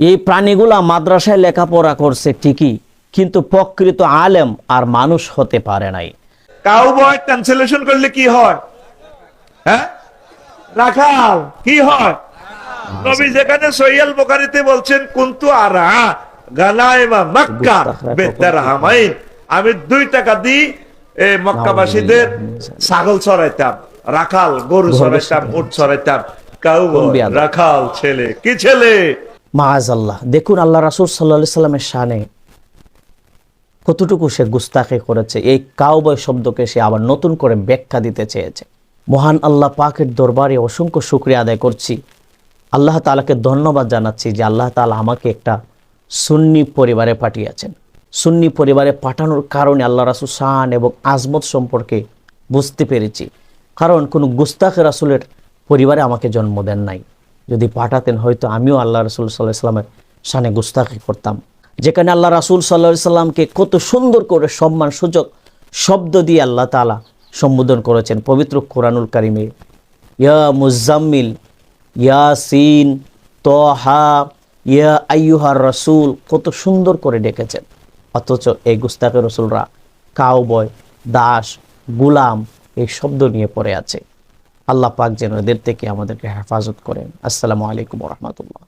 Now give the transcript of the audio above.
এই প্রাণীগুলা মাদ্রাসায় লেখাপড়া করছে ঠিকই কিন্তু প্রকৃত আলেম আর মানুষ হতে পারে নাই। কাউবয় ট্রান্সলেশন করলে কি হয়? হ্যাঁ? রাখাল কি হয়? নবী যেখানে সহিয়াল বোখারিতে বলছেন কুন্তু আরা গানাইমা মক্কা আমি দুই টাকা দিই এই মক্কাবাসীদের ছাগল চড়াইতাম রাখাল গরু চড়াইতাম উট চড়াইতাম। বিয়াদব। রাখাল ছেলে কি ছেলে? মাজ আল্লাহ দেখুন আল্লাহ রাসুল সাল্লা সাল্লামের শানে কতটুকু সে গুস্তাখে করেছে, এই কাউবয় শব্দকে সে আবার নতুন করে ব্যাখ্যা দিতে চেয়েছে। মহান আল্লাহ পাকের দরবারে অসংখ্য শুক্রিয়া আদায় করছি। আল্লাহ তালাকে ধন্যবাদ জানাচ্ছি যে আল্লাহ তালা আমাকে একটা সুন্নি পরিবারে পাঠিয়েছেন। সুন্নি পরিবারে পাঠানোর কারণে আল্লাহ রাসুল শান এবং আজমত সম্পর্কে বুঝতে পেরেছি। কারণ কোনো গুস্তাখ রাসুলের পরিবারে আমাকে জন্ম দেন নাই। যদি পাঠাতেন, হয়তো আমিও আল্লাহ রসুল সাল্লাহ সাল্লামের শানে গুস্তাখি করতাম। যেখানে আল্লাহ রাসুল সাল্লাহ সাল্লামকে কত সুন্দর করে সম্মান সূচক শব্দ দিয়ে আল্লাহ তালা সম্বোধন করেছেন পবিত্র কোরআনুল কারিমে। ইয়া মুজাম্মিল ইয়া সিন তহা, ইয়া আইয়ুহার রসুল, কত সুন্দর করে ডেকেছেন। অথচ এই গুস্তাখের রসুলরা কাউবয়, দাস, গুলাম এই শব্দ নিয়ে পড়ে আছে। আল্লাহ পাক যেন এদের থেকে আমাদেরকে হেফাজত করেন। আসসালামু আলাইকুম রহমতুল্লাহ।